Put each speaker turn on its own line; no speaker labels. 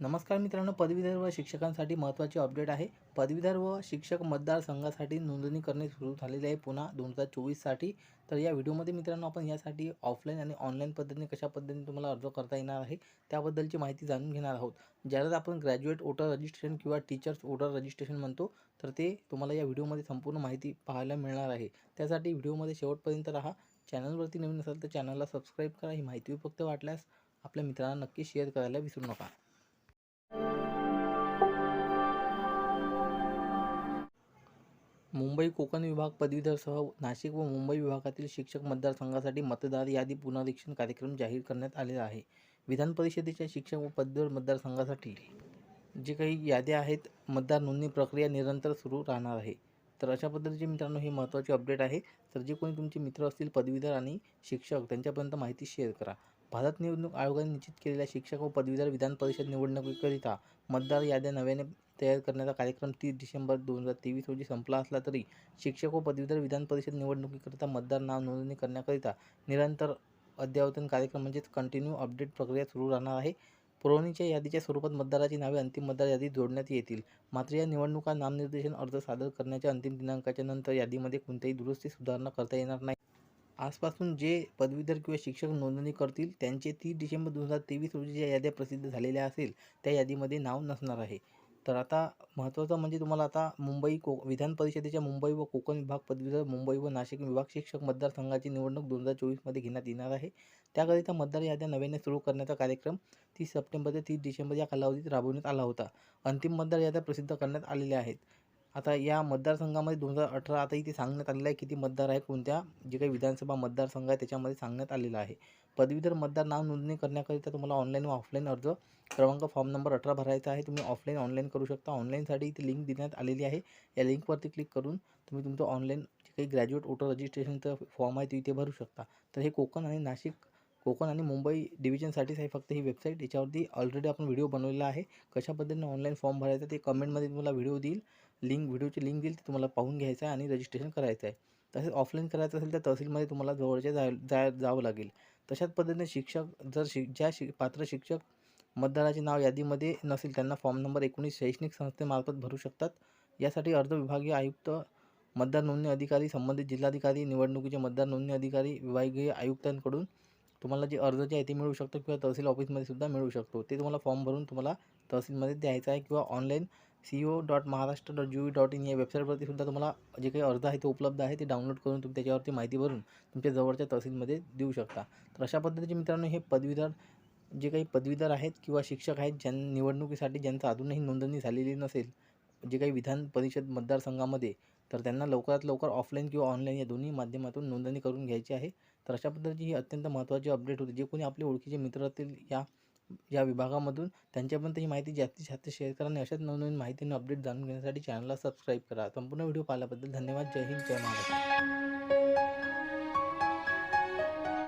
नमस्कार मित्रांनो पदवीधर व शिक्षकांसाठी महत्त्वाची अपडेट आहे. पदवीधर व शिक्षक मतदारसंघासाठी नोंदणी करणे सुरू झालेले आहे पुन्हा दोन हजार चोवीससाठी. तर या व्हिडिओमध्ये मित्रांनो आपण यासाठी ऑफलाईन आणि ऑनलाईन पद्धतीने कशा पद्धतीने तुम्हाला अर्ज करता येणार आहे त्याबद्दलची माहिती जाणून घेणार आहोत. ज्याला आपण ग्रॅज्युएट वोटर रजिस्ट्रेशन किंवा टीचर्स वोटर रजिस्ट्रेशन म्हणतो तर ते तुम्हाला या व्हिडिओमध्ये संपूर्ण माहिती पाहायला मिळणार आहे. त्यासाठी व्हिडिओमध्ये शेवटपर्यंत राहा. चॅनलवरती नवीन असाल तर चॅनलला सबस्क्राईब करा. ही माहिती उपयुक्त वाटल्यास आपल्या मित्रांना नक्की शेअर करायला विसरू नका. मुंबई कोकण विभाग पदवीधरसह नाशिक व मुंबई विभागातील शिक्षक मतदारसंघासाठी मतदार यादी पुनरीक्षण कार्यक्रम जाहीर करण्यात आलेला आहे. विधान परिषदेच्या शिक्षक व पदवीधर मतदारसंघासाठी जे काही याद्या आहेत मतदार नोंदणी प्रक्रिया निरंतर सुरू राहणार आहे. तर अशा पद्धतीचे मित्रांनो हे महत्त्वाचे अपडेट आहे. तर जे कोणी तुमचे मित्र असतील पदवीधर आणि शिक्षक त्यांच्यापर्यंत माहिती शेअर करा. भारत निवडणूक आयोगाने निश्चित केलेल्या शिक्षक व पदवीधर विधान परिषद निवडणुकीकरिता मतदार याद्या नव्याने तयार करण्याचा कार्यक्रम तीस डिसेंबर दोन हजार तेवीस रोजी संपला असला तरी शिक्षक व पदवीधर विधान परिषद निवडणुकीकरिता मतदार नाव नोंदणी करण्याकरिता निरंतर अद्ययावतन कार्यक्रम म्हणजेच कंटिन्यू अपडेट प्रक्रिया सुरू राहणार आहे. पुरवणीच्या यादीच्या स्वरूपात मतदाराची नावे अंतिम मतदार यादीत जोडण्यात येतील. मात्र या निवडणुका नामनिर्देशन अर्ज सादर करण्याच्या अंतिम दिनांकाच्या नंतर यादीमध्ये कोणत्याही दुरुस्ती सुधारणा करता येणार नाही. आजपासून जे पदवीधर किंवा शिक्षक नोंदणी करतील त्यांचे तीस डिसेंबर दोन हजार तेवीस रोजी ज्या याद्या प्रसिद्ध झालेल्या असेल त्या यादीमध्ये नाव नसणार आहे. तर आता महत्त्वाचं म्हणजे तुम्हाला आता मुंबई को विधान परिषदेच्या मुंबई व कोकण विभाग पदवीधर मुंबई व नाशिक विभाग शिक्षक मतदारसंघाची निवडणूक दोन हजार चोवीसमध्ये घेण्यात येणार आहे. त्याकरिता मतदार याद्या नव्याने सुरू करण्याचा कार्यक्रम तीस सप्टेंबर ते तीस डिसेंबर या कालावधीत राबवण्यात आला होता. अंतिम मतदार याद्या प्रसिद्ध करण्यात आलेल्या आहेत. आता या मतदारसंघामध्ये दोन हजार अठरा आता इथे सांगण्यात आलेलं आहे किती मतदार आहे कोणत्या? जे काही विधानसभा मतदारसंघ आहे त्याच्यामध्ये सांगण्यात आलेलं आहे. पदवीधर मतदार नाव नोंदणी करण्याकरिता तुम्हाला ऑनलाईन व ऑफलाईन अर्ज क्रमांक फॉर्म नंबर अठरा भरायचा आहे. तुम्ही ऑफलाईन ऑनलाईन करू शकता. ऑनलाईनसाठी इथे लिंक देण्यात आलेली आहे. या लिंकवरती क्लिक करून तुम्ही तुमचं ऑनलाईन जे काही ग्रॅज्युएट वोटर रजिस्ट्रेशनचं फॉर्म आहे ते इथे भरू शकता. तर हे कोकण आणि नाशिक कोकण आणि मुंबई डिव्हिजनसाठीच आहे फक्त ही वेबसाईट याच्यावरती ऑलरेडी आपण व्हिडिओ बनवलेला आहे. कशा पद्धतीने ऑनलाईन फॉर्म भरायचा ते कमेंटमध्ये तुम्हाला व्हिडिओ देईल. लिंक व्हिडिओची लिंक देईल ती तुम्हाला पाहून घ्यायचं आहे आणि रजिस्ट्रेशन करायचं आहे. तसेच ऑफलाईन करायचं असेल तर तहसीलमध्ये तुम्हाला जवळच्या जाय जाय जावं लागेल. तशाच पद्धतीने शिक्षक जर शि ज्या शि पात्र शिक्षक मतदाराचे नाव यादीमध्ये नसेल त्यांना फॉर्म नंबर एकोणीस शैक्षणिक संस्थेमार्फत भरू शकतात. यासाठी अर्ज विभागीय आयुक्त मतदार नोंदणी अधिकारी संबंधित जिल्हाधिकारी निवडणुकीचे मतदार नोंदणी अधिकारी विभागीय आयुक्तांकडून तुम्हाला जे अर्ज जे आहे ते मिळू शकतो किंवा तहसील ऑफिसमध्ये सुद्धा मिळू शकतो. ते तुम्हाला फॉर्म भरून तुम्हाला तहसीलमध्ये द्यायचं आहे किंवा online C O dot Maharashtra dot G dot in या वेबसाईटवरती सुद्धा तुम्हाला जे काही अर्ज आहे ते उपलब्ध आहे ते डाउनलोड करून तुम्ही त्याच्यावरती माहिती भरून तुमच्या जवळच्या तहसीलमध्ये देऊ शकता. तर अशा पद्धतीचे मित्रांनो हे पदवीधर जे काही पदवीधर आहेत किंवा शिक्षक आहेत ज्यां निवडणुकीसाठी ज्यांचं अजूनही नोंदणी झालेली नसेल जे काही विधान परिषद मतदारसंघामध्ये तर त्यांना लवकरात लवकर ऑफलाईन किंवा ऑनलाईन या दोन्ही माध्यमातून नोंदणी करून घ्यायची आहे. तर अशा पद्धतीची ही अत्यंत महत्त्वाची अपडेट होती. जे कोणी आपले ओळखीचे मित्र असतील या या विभागामधून. त्यांच्यापर्यंत ही माहिती जास्तीत जास्त शेअर करा आणि अशाच नवनवीन माहितीने अपडेट जाणून घेण्यासाठी चॅनलला सबस्क्राईब करा. संपूर्ण व्हिडिओ पाहिल्याबद्दल धन्यवाद. जय हिंद. जय महाराष्ट्र.